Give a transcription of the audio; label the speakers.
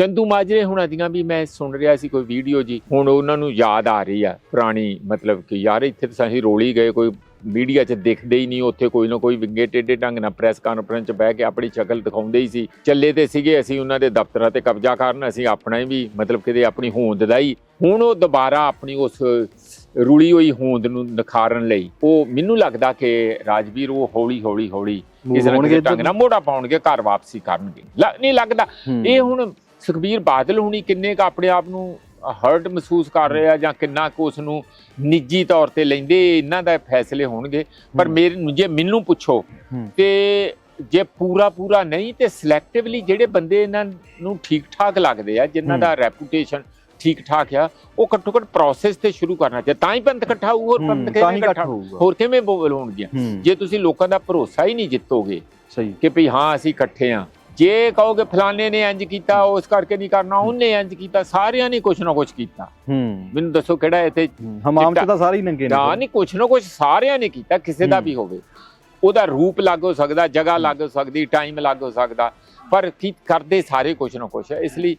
Speaker 1: ਚੰਦੂ ਮਾਜਰੇ ਹੁਣਾਂ ਦੀਆਂ ਵੀ ਮੈਂ ਸੁਣ ਰਿਹਾ ਸੀ ਕੋਈ ਵੀਡੀਓ ਜੀ। ਹੁਣ ਉਹਨਾਂ ਨੂੰ ਯਾਦ ਆ ਰਹੀ ਆ ਪੁਰਾਣੀ ਮਤਲਬ ਕਿ ਯਾਰ ਇੱਥੇ ਤਾਂ ਅਸੀਂ ਰੋਲੀ ਗਏ ਕੋਈ ਮੀਡੀਆ 'ਚ ਦਿਖਦੇ ਹੀ ਨਹੀਂ ਉੱਥੇ ਕੋਈ ਨਾ ਕੋਈ ਵਿੰਗੇ ਟੇਢੇ ਢੰਗ ਨਾਲ ਪ੍ਰੈਸ ਕਾਨਫਰੰਸ 'ਚ ਬਹਿ ਕੇ ਆਪਣੀ ਸ਼ਕਲ ਦਿਖਾਉਂਦੇ ਹੀ ਸੀ। ਚੱਲੇ ਤੇ ਸੀਗੇ ਅਸੀਂ ਉਹਨਾਂ ਦੇ ਦਫ਼ਤਰਾਂ ਤੇ ਕਬਜ਼ਾ ਕਰਨ ਅਸੀਂ ਆਪਣਾ ਹੀ ਵੀ ਮਤਲਬ ਕਿਤੇ ਆਪਣੀ ਹੋਂਦ ਦਾ ਹੀ। ਹੁਣ ਉਹ ਦੁਬਾਰਾ ਆਪਣੀ ਉਸ ਰੁਲੀ ਹੋਈ ਹੋਂਦ ਨੂੰ ਨਿਖਾਰਨ ਲਈ ਉਹ ਮੈਨੂੰ ਲੱਗਦਾ ਕਿ ਰਾਜਵੀਰ ਉਹ ਹੌਲੀ ਹੌਲੀ ਹੌਲੀ ਕਿਸੇ ਢੰਗ ਨਾਲ ਮੋੜਾ ਪਾਉਣਗੇ ਘਰ ਵਾਪਸੀ ਕਰਨਗੇ। ਨਹੀਂ ਲੱਗਦਾ। ਇਹ ਹੁਣ ਸੁਖਬੀਰ ਬਾਦਲ ਹੁਣੀ ਕਿੰਨੇ ਕ ਆਪਣੇ ਆਪ ਨੂੰ ਹਰਟ ਮਹਿਸੂਸ ਕਰ ਰਹੇ ਆ ਜਾਂ ਕਿੰਨਾ ਕੁ ਉਸ ਨੂੰ ਨਿੱਜੀ ਤੌਰ ਤੇ ਲੈਂਦੇ ਇਹਨਾਂ ਦਾ ਫੈਸਲੇ ਹੋਣਗੇ ਪਰ। ਮੇਰੇ ਜੇ ਮੈਨੂੰ ਪੁੱਛੋ। ਤੇ ਜੇ ਪੂਰਾ ਪੂਰਾ ਨਹੀਂ ਤੇ ਸਿਲੈਕਟਿਵਲੀ ਜਿਹੜੇ ਬੰਦੇ ਇਹਨਾਂ ਨੂੰ ਠੀਕ ਠਾਕ ਲੱਗਦੇ ਆ ਜਿਨ੍ਹਾਂ। ਦਾ ਰੈਪੂਟੇਸ਼ਨ ਠੀਕ ਠਾਕ ਆ ਉਹ ਘੱਟੋ ਘੱਟ ਪ੍ਰੋਸੈਸ ਤੇ ਸ਼ੁਰੂ ਕਰਨਾ ਚਾਹੀਦਾ ਤਾਂ ਹੀ ਪੰਥ ਇਕੱਠਾ ਹੋਊ ਹੋਰ ਪੰਥ ਕਿਵੇਂ ਇਕੱਠਾ
Speaker 2: ਹੋਊਗਾ।
Speaker 1: ਹੋਰ ਕਿਵੇਂ ਬੋਲ ਹੋਣਗੀਆਂ ਜੇ ਤੁਸੀਂ ਲੋਕਾਂ ਦਾ ਭਰੋਸਾ ਹੀ ਨਹੀਂ ਜਿੱਤੋਗੇ
Speaker 2: ਸਹੀ
Speaker 1: ਕਿ ਭਈ ਹਾਂ ਅਸੀਂ ਇਕੱਠੇ ਆ ਜੇ ਕਹੋਗੇ ਫਲਾਣੇ ਨੇ ਇੰਜ ਕੀਤਾ ਉਸ ਕਰਕੇ ਨਹੀਂ ਕਰਨਾ ਉਹਨੇ ਇੰਜ ਕੀਤਾ ਸਾਰਿਆਂ ਨੇ ਕੁਛ ਨਾ ਕੁਛ ਕੀਤਾ
Speaker 2: ਹੂੰ
Speaker 1: ਮੈਨੂੰ ਦੱਸੋ ਕਿਹੜਾ ਇੱਥੇ।
Speaker 2: ਹਮਾਮ ਚ ਤਾਂ ਸਾਰੇ ਹੀ ਨੰਗੇ
Speaker 1: ਨਾ ਨਹੀਂ ਕੁਛ ਨਾ ਕੁਛ ਸਾਰਿਆਂ ਨੇ ਕੀਤਾ ਕਿਸੇ ਦਾ। ਵੀ ਹੋਵੇ ਉਹਦਾ ਰੂਪ ਲੱਗ ਹੋ ਸਕਦਾ ਜਗ੍ਹਾ ਲੱਗ ਹੋ ਸਕਦੀ ਟਾਈਮ ਲੱਗ ਹੋ ਸਕਦਾ ਪਰ ਕੀ ਕਰਦੇ ਸਾਰੇ ਕੁਛ ਨਾ ਕੁਛ। ਇਸ ਲਈ